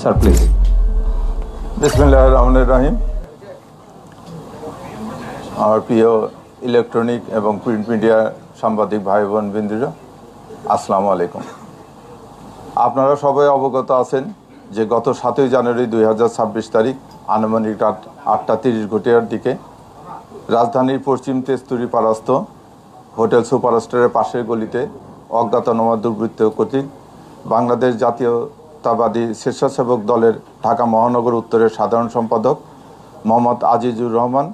Sir please বিসমিল্লাহ রহমানুর রাহিম আমার প্রিয় ইলেকট্রনিক এবং প্রিন্ট মিডিয়া সাংবাদিক ভাই বোন বিন্দুরা, আসসালামু আলাইকুম। আপনারা সবাই অবগত আছেন যে গত সাতই জানুয়ারি দুই হাজার ছাব্বিশ তারিখ, আনুমানিক রাত আটটা তিরিশ ঘটিয়ার দিকে রাজধানীর পশ্চিম তেস্তুরি পারাস্ত হোটেল সুপারস্টারের পাশের গলিতে অজ্ঞাতনামা দুর্বৃত্ত কর্তৃক বাংলাদেশ জাতীয়তাবাদী স্বেচ্ছাসেবক দলের ঢাকা মহানগর উত্তরের সাধারণ সম্পাদক মোহাম্মদ আজিজুর রহমান,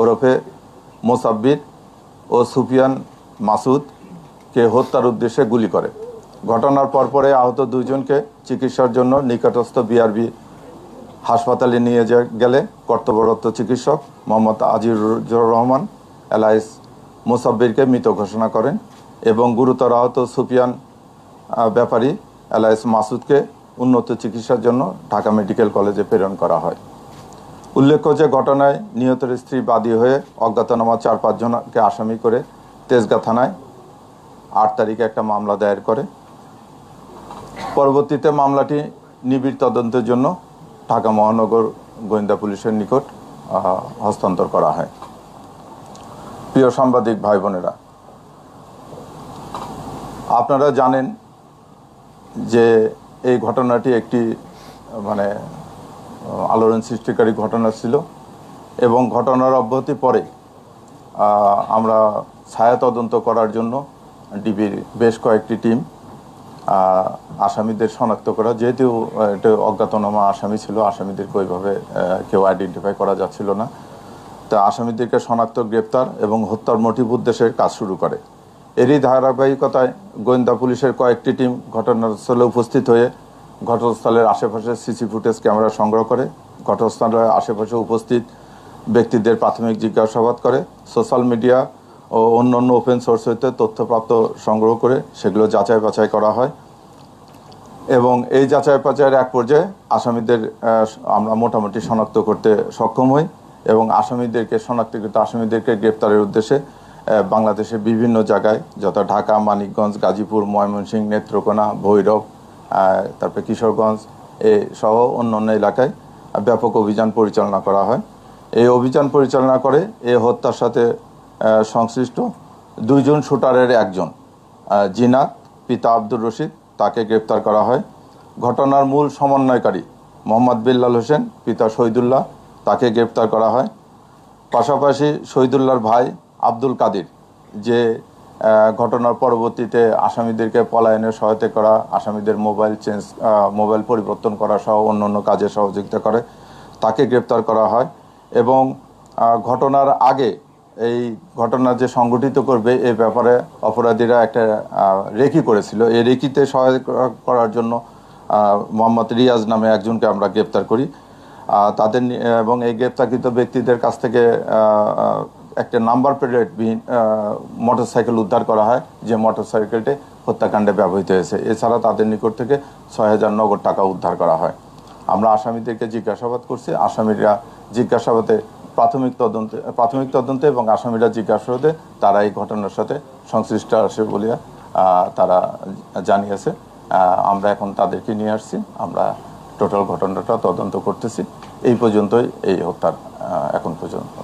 ওরফে মোসাব্বির ও সুফিয়ান মাসুদকে হত্যার উদ্দেশ্যে গুলি করে। ঘটনার পরপরে আহত দুইজনকে চিকিৎসার জন্য নিকটস্থ বিআরবি হাসপাতালে নিয়ে গেলে কর্তব্যরত চিকিৎসক মোহাম্মদ আজিজুর রহমান এলাইস মুসাব্বিরকে মৃত ঘোষণা করেন এবং গুরুতর আহত সুফিয়ান ব্যাপারী এলাইস মাসুদকে উন্নত চিকিৎসার জন্য ঢাকা মেডিকেল কলেজে প্রেরণ করা হয়। উল্লেখ্য যে ঘটনায় নিহতের স্ত্রী বাদী হয়ে অজ্ঞাতনামা চার পাঁচজনকে আসামি করে তেজগা থানায় আট তারিখে একটা মামলা দায়ের করে। পরবর্তীতে মামলাটি নিবিড় তদন্তের জন্য ঢাকা মহানগর গোয়েন্দা পুলিশের নিকট হস্তান্তর করা হয়। প্রিয় সাংবাদিক ভাই বোনেরা, আপনারা জানেন যে এই ঘটনাটি একটি মানে আলোড়ন সৃষ্টিকারী ঘটনা ছিল এবং ঘটনার অব্যাহতি পরে আমরা ছায়া তদন্ত করার জন্য ডিবির বেশ কয়েকটি টিম আসামিদের শনাক্ত করা, যেহেতু এটা অজ্ঞাতনামা আসামি ছিল, আসামিদেরকে ওইভাবে কেউ আইডেন্টিফাই করা যাচ্ছিল না। তা আসামিদেরকে শনাক্ত, গ্রেপ্তার এবং হত্যার মোটিভ উদ্দেশ্যের কাজ শুরু করে। এরই ধারাবাহিকতায় গোয়েন্দা পুলিশের কয়েকটি টিম ঘটনাস্থলে উপস্থিত হয়ে ঘটনাস্থলের আশেপাশে সিসি ফুটেজ ক্যামেরা সংগ্রহ করে, ঘটনাস্থলের আশেপাশে উপস্থিত ব্যক্তিদের প্রাথমিক জিজ্ঞাসাবাদ করে, সোশ্যাল মিডিয়া ও অন্য অন্য ওপেন সোর্স হইতে তথ্যপ্রাপ্ত সংগ্রহ করে সেগুলো যাচাই বাছাই করা হয় এবং এই যাচাই বাছাইয়ের এক পর্যায়ে আসামিদের আমরা মোটামুটি শনাক্ত করতে সক্ষম হই এবং আসামিদেরকে, শনাক্তকৃত আসামিদেরকে গ্রেপ্তারের উদ্দেশ্যে বাংলাদেশের বিভিন্ন জায়গায়, যথা ঢাকা, মানিকগঞ্জ, গাজীপুর, ময়মনসিংহ, নেত্রকোনা, ভৈরব তারপরে কিশোরগঞ্জ, এ সহ অন্যান্য এলাকায় ব্যাপক অভিযান পরিচালনা করা হয়। এই অভিযান পরিচালনা করে এই হত্যার সাথে সংশ্লিষ্ট দুইজন শুটারের একজন জিনাত, পিতা আব্দুর রশিদ, তাকে গ্রেপ্তার করা হয়। ঘটনার মূল সমন্বয়কারী মোহাম্মদ বিল্লাল হোসেন, পিতা শহীদুল্লাহ, তাকে গ্রেপ্তার করা হয়। পাশাপাশি শহীদুল্লাহর ভাই আব্দুল কাদির, যে ঘটনার পরবর্তীতে আসামিদেরকে পলায়নে সহায়তা করা, আসামিদের মোবাইল চেঞ্জ মোবাইল পরিবর্তন করা সহ অন্য অন্য কাজে সহযোগিতা করে, তাকে গ্রেপ্তার করা হয় এবং ঘটনার আগে এই ঘটনা যে সংগঠিত করবে, এ ব্যাপারে অপরাধীরা একটা রেকি করেছিল। এই রেকিতে সহায়তা করার জন্য মোহাম্মদ রিয়াজ নামে একজনকে আমরা গ্রেপ্তার করি। তাদের এবং এই গ্রেপ্তারকৃত ব্যক্তিদের কাছ থেকে একটা নাম্বার প্লেটবিহীন মোটরসাইকেল উদ্ধার করা হয়, যে মোটরসাইকেলটি হত্যাকাণ্ডে ব্যবহৃত হয়েছে। এছাড়া তাদের নিকট থেকে ছয় হাজার নগদ টাকা উদ্ধার করা হয়। আমরা আসামিদেরকে জিজ্ঞাসাবাদ করছি। আসামিরা জিজ্ঞাসাবাদে প্রাথমিক তদন্তে প্রাথমিক তদন্তে এবং আসামিরা জিজ্ঞাসাবাদে তারা এই ঘটনার সাথে সংশ্লিষ্ট আছে বলিয়া তারা জানিয়েছে। আমরা এখন তাদেরকে নিয়ে আসছি। আমরা টোটাল ঘটনাটা তদন্ত করতেছি। এই পর্যন্তই এই হত্যার এখন পর্যন্ত।